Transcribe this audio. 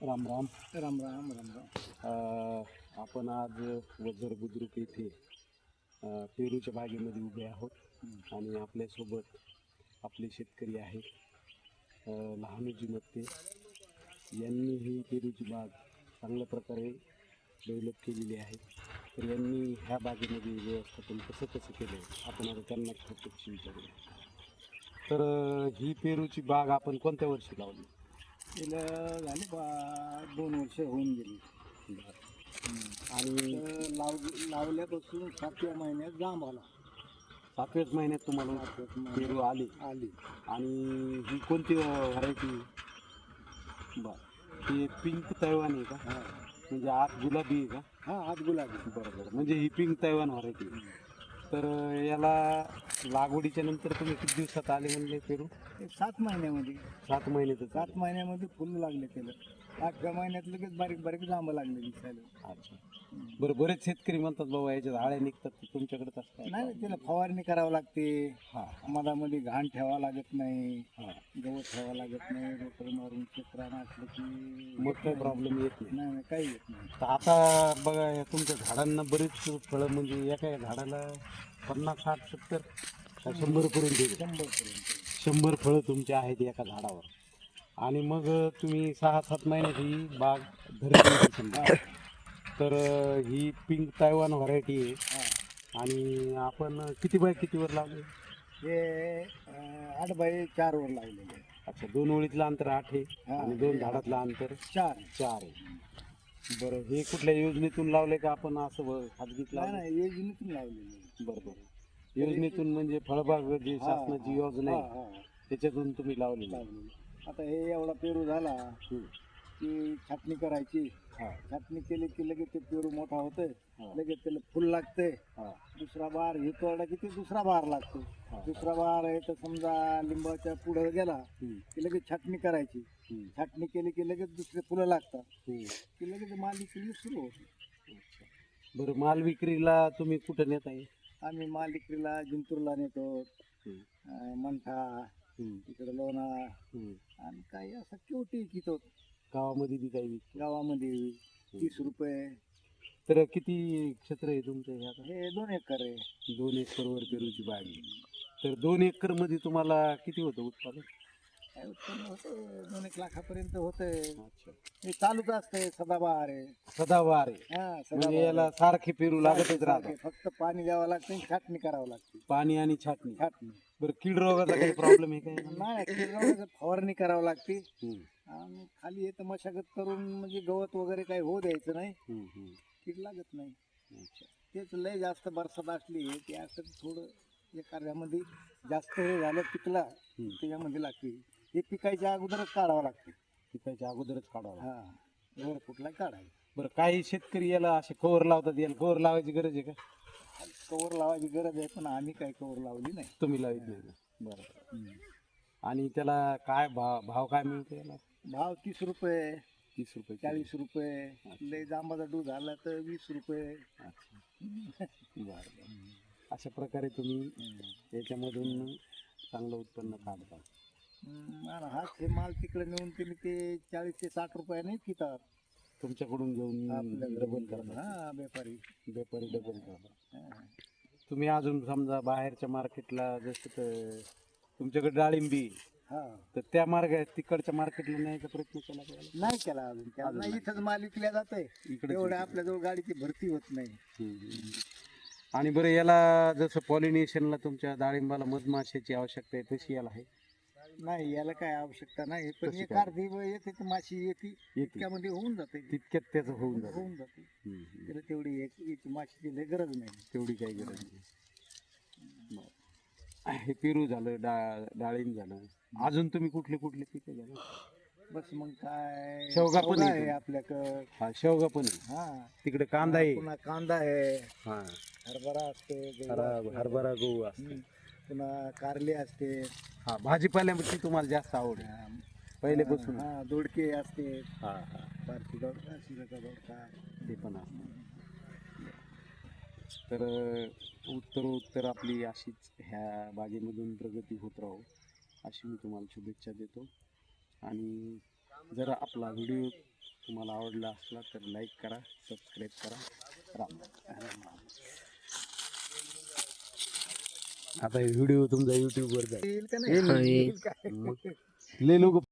राम राम. राम राम राम राम. आपण आज वजर बुद्रुक येथे पेरूच्या बागेमध्ये उभे आहोत. आणि आपल्यासोबत आपले शेतकरी आहेत लहानूजी मत्ते. यांनी ही पेरूची बाग चांगल्या प्रकारे डेव्हलप केलेली आहे. तर यांनी ह्या बागेमध्ये व्यवस्थापन कसं कसं केलं आहे? आपण आता त्यांना प्रत्यक्ष विचारूया. तर ही पेरूची बाग आपण कोणत्या वर्षी लावली? तिला झाले बा दोन वर्ष होऊन गेली. आणि तर लाव लावल्यापासून सातव्या महिन्यात जांब आला. सातव्याच महिन्यात तुम्हाला सातव्याच महिन्यात पेरू आली. आली. आणि ही कोणती व्हरायटी बर. ही पिंक तैवान आहे का? हा. म्हणजे आत गुलाबी आहे का? हा हात गुलाबी. बरोबर म्हणजे ही पिंक तैवान व्हरायटी तर याला लागवडीच्या नंतर तुम्ही किती दिवसात आले म्हणले पेरू? सात महिन्यामध्ये. सात महिन्यातच सात महिन्यामध्ये फुल लागले त्याला. आठव्या महिन्यात लगेच बारीक बारीक जांब लागले दिसायला. अच्छा. बरं बरेच शेतकरी म्हणतात बाबा याच्यात आळ्या निघतात तर तुमच्याकडे तसं काय? नाही त्याला फवारणी करावं लागते. हां. मधामध्ये घाण ठेवावं लागत नाही. हां. गवत ठेवावं लागत नाही. रोटर मारून चक्रान असलं की मग काही प्रॉब्लेम येत नाही. नाही नाही काही येत नाही. तर आता बघा या तुमच्या झाडांना बरीच फळं म्हणजे एका झाडाला पन्नास साठ सत्तर का शंभरपर्यंत येते शंभर पर्यंत शंभर फळं तुमचे आहेत एका झाडावर. आणि मग तुम्ही सहा सात महिन्यात ही बाग धरली समजा. तर ही पिंक तायवान व्हरायटी आहे. आणि आपण किती बाय कितीवर लावले? हे आठ बाय चार वर लावलेले आहे. अच्छा दोन ओळीतलं अंतर आठ आहे. आणि दोन झाडातलं अंतर चार. चार आहे. बरं हे कुठल्या योजनेतून लावले का आपण असं व- खाजगीत नाही लावले? नाही योजनेतून लावलेले आहे. बरं बरं. योजनेतून म्हणजे फळबाग जी शासनाची योजना हा, आहे हा, त्याच्यातून तुम्ही लावलेली आहे. लावलेले. आता हे एवढा पेरू झाला. की छाटणी करायची. हा. छाटणी केली की लगेच ते पेरू मोठा होतोय. हा. लगेच त्याला फुल लागते हा. दुसरा बार हे तोडला की ते दुसरा बार लागतो हा. दुसरा बार आहे तर समजा लिंबाच्या पुढे गेला. की लगेच छाटणी करायची. छाटणी केली की लगेच दुसरे फुलं लागतात. की लगेच माल विक्री सुरू होते. बरं माल विक्रीला तुम्ही कुठं नेता आहे आम्ही माल विक्रीला जिंतूरला नेतो. मंठा हम्म. इकडे लोणा हम्म. आणि काही असं केवटी विकतो गावामध्ये बी काही विकतो गावामध्ये तीस रुपये. तर किती क्षेत्र आहे तुमचं हे आता? हे दोन एकर आहे. दोन एकरवर पेरूची बाग आहे. तर दोन एकरमध्ये तुम्हाला किती होतं उत्पादन? काय उत्पन्न होतं दोन एक लाखापर्यंत होतंय. अच्छा. हे चालूच असतंय सदाबहार आहे. सदावार आहे. हा म्हणजे सदाबहार याला. सारखे पेरू लागतच राहतात. फक्त पाणी द्यावं लागतं आणि छाटणी करावं लागते पाणी आणि छाटणी. छाटणी. बरं कीड रोगाचा काही प्रॉब्लेम आहे काय नाही किरणाचं फवारणी करावं लागते. हम्म. आणि खाली येतं मशागत करून म्हणजे गवत वगैरे काही होऊ द्यायचं नाही. हम्म, हम्म. कीड लागत नाही. अच्छा. तेच लय जास्त बरसात असली ते असं थोडं एखाद्यामध्ये जास्त हे झालं पिकला हम्म. त्याच्यामध्ये लागते. हे पिकायच्या अगोदरच काढावं लागते. पिकाच्या अगोदरच काढावं हा. वर कुठला काढायचं. बरं काही शेतकरी याला असे कवर लावतात याला कवर लावायची गरज आहे का? कवर लावायची गरज आहे पण आम्ही काही कवर लावली नाही. तुम्ही लावित बरं. आणि त्याला काय भाव भाव काय मिळतो याला? भाव तीस रुपये. तीस रुपये किलो. चाळीस रुपये. लय जांबाचा डू झाला तर वीस रुपये. अच्छा. बरं बरं. अशा प्रकारे तुम्ही याच्यामधून चांगलं उत्पन्न काढता. हाच हे माल तिकडे नेऊन तुम्ही ते चाळीस ते साठ रुपयाने पितात तुमच्याकडून घेऊन डबल करता हा व्यापारी. व्यापारी डबल करता हा. तुम्ही अजून समजा बाहेरच्या मार्केटला जसं तर तुमच्याकडे डाळिंबी हा. तर त्या मार्ग तिकडच्या मार्केटला न्यायचा प्रयत्न केला नाही केला अजून. केला नाही इथंच माल विकल्या जातोय. इकडे एवढ्या आपल्याजवळ गाडीची भरती होत नाही. आणि बरं याला जसं पॉलिनेशनला तुमच्या डाळिंबाला मधमाशाची आवश्यकता आहे तशी याला आहे. नाही याला काय आवश्यकता नाही. पण एक काय? अर्धी वेळ येते तर माशी येते येते. इतक्यामध्ये होऊन जाते तितक्यात त्याचं होऊन जातं. होऊन जाते. हम्म, हम्म. त्याला तेवढी एक माशीची लय गरज नाही. तेवढी काही गरज नाही. बरं. हे पेरू झालं डा डाळिंब झालं. अजून तुम्ही कुठले कुठले पिके झाले बस मग काय? शेवगा पण आहे आहे का? आपल्याकडं. हा शेवगा पण आहे. हा. तिकडे कांदा आहे. पुन्हा कांदा आहे. हा. हरभरा असते गहू हरा- असते. हरभरा गहू असतो. हम्म. पुन्हा कारले असते. हा भाजीपाल्यामध्ये तुम्हाला जास्त आवड आहे. पहिलेपासून. हा दोडके असते. हा हा. बारकी दोडका शिराचा दोडका. ते पण असतं. तर उत्तरोत्तर आपली अशीच ह्या बागेमधून प्रगती होत राहो अशी मी तुम्हाला शुभेच्छा देतो. आणि जर आपला व्हिडिओ तुम्हाला आवडला असला तर लाईक करा सबस्क्राईब करा. राम राम. आता व्हिडिओ तुमचा जाईल. येईल. नाही? मग लय लोक